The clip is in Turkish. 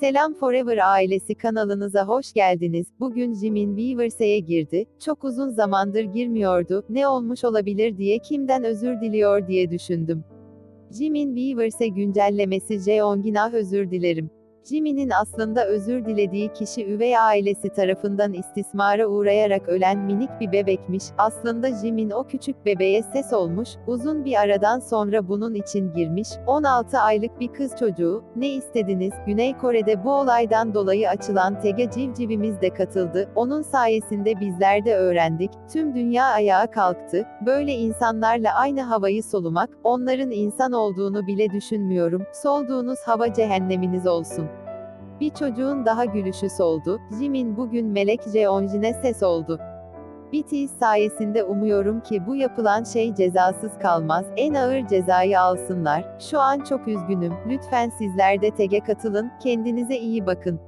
Selam Forever ailesi kanalınıza hoş geldiniz. Bugün Jimin Weavers'e girdi. Çok uzun zamandır girmiyordu. Ne olmuş olabilir diye kimden özür diliyor diye düşündüm. Jimin Weavers'e güncellemesi Jeongin'ah özür dilerim. Jimin'in aslında özür dilediği kişi üvey ailesi tarafından istismara uğrayarak ölen minik bir bebekmiş. Aslında Jimin o küçük bebeğe ses olmuş, uzun bir aradan sonra bunun için girmiş. 16 aylık bir kız çocuğu. Ne istediniz? Güney Kore'de bu olaydan dolayı açılan Tege civcivimiz de katıldı. Onun sayesinde bizler de öğrendik. Tüm dünya ayağa kalktı. Böyle insanlarla aynı havayı solumak, onların insan olduğunu bile düşünmüyorum. Solduğunuz hava cehenneminiz olsun. Bir çocuğun daha gülüşü soldu. Jimin bugün Melek Jeonjin'e ses oldu. BTS sayesinde umuyorum ki bu yapılan şey cezasız kalmaz. En ağır cezayı alsınlar. Şu an çok üzgünüm. Lütfen sizler de TEG'e katılın. Kendinize iyi bakın.